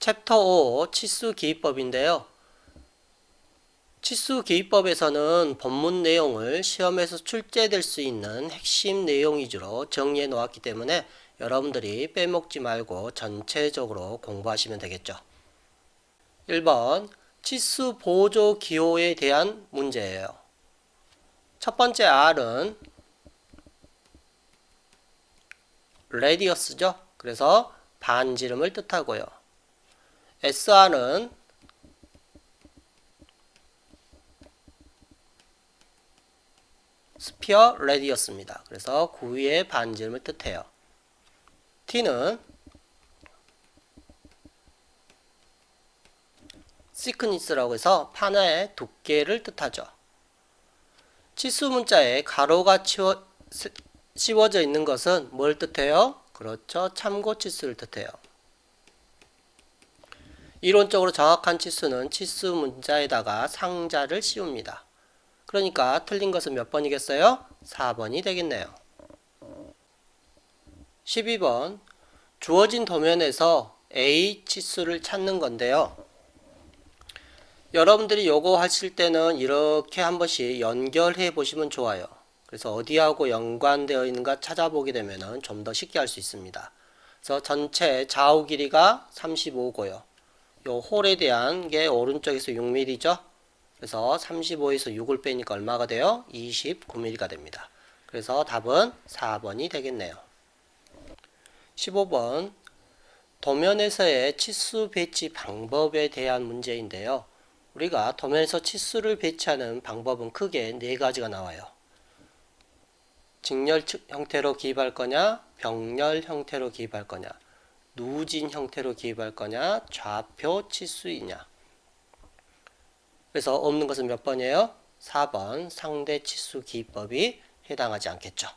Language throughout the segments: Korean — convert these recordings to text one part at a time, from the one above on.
챕터 5 치수 기입법인데요. 치수 기입법에서는 본문 내용을 시험에서 출제될 수 있는 핵심 내용 위주로 정리해 놓았기 때문에 여러분들이 빼먹지 말고 전체적으로 공부하시면 되겠죠. 1번 치수 보조 기호에 대한 문제예요. 첫 번째 R은 레디어스죠. 그래서 반지름을 뜻하고요. SR은 스피어 레디어스입니다. 그래서 구위의 반지름을 뜻해요. T는 시크니스라고 해서 판의 두께를 뜻하죠. 치수 문자에 가로가 치워, 세- 씌워져 있는 것은 뭘 뜻해요? 그렇죠. 참고 치수를 뜻해요. 이론적으로 정확한 치수는 치수 문자에다가 상자를 씌웁니다. 그러니까 틀린 것은 몇 번이겠어요? 4번이 되겠네요. 12번 주어진 도면에서 A 치수를 찾는 건데요. 여러분들이 요거 하실 때는 이렇게 한 번씩 연결해 보시면 좋아요. 그래서 어디하고 연관되어 있는가 찾아보게 되면 좀 더 쉽게 할 수 있습니다. 그래서 전체 좌우 길이가 35고요. 요 홀에 대한 게 오른쪽에서 6mm죠. 그래서 35에서 6을 빼니까 얼마가 돼요? 29mm가 됩니다. 그래서 답은 4번이 되겠네요. 15번 도면에서의 치수 배치 방법에 대한 문제인데요. 우리가 도면에서 치수를 배치하는 방법은 크게 네 가지가 나와요. 직렬 측 형태로 기입할 거냐, 병렬 형태로 기입할 거냐, 누진 형태로 기입할 거냐, 좌표 치수이냐. 그래서 없는 것은 몇 번이에요? 4번 상대 치수 기입법이 해당하지 않겠죠.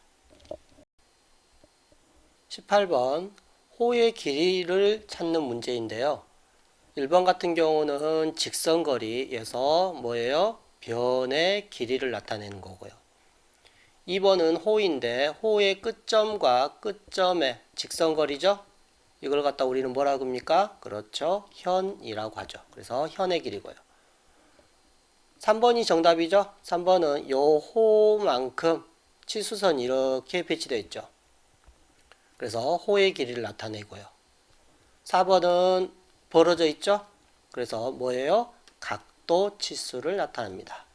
18번 호의 길이를 찾는 문제인데요. 1번 같은 경우는 직선거리에서 뭐예요? 변의 길이를 나타내는 거고요. 2번은 호인데 호의 끝점과 끝점의 직선거리죠? 이걸 갖다 우리는 뭐라고 합니까? 그렇죠. 현이라고 하죠. 그래서 현의 길이고요. 3번이 정답이죠. 3번은 요 호만큼 치수선이 이렇게 배치되어 있죠. 그래서 호의 길이를 나타내고요. 4번은 벌어져 있죠. 그래서 뭐예요? 각도 치수를 나타냅니다.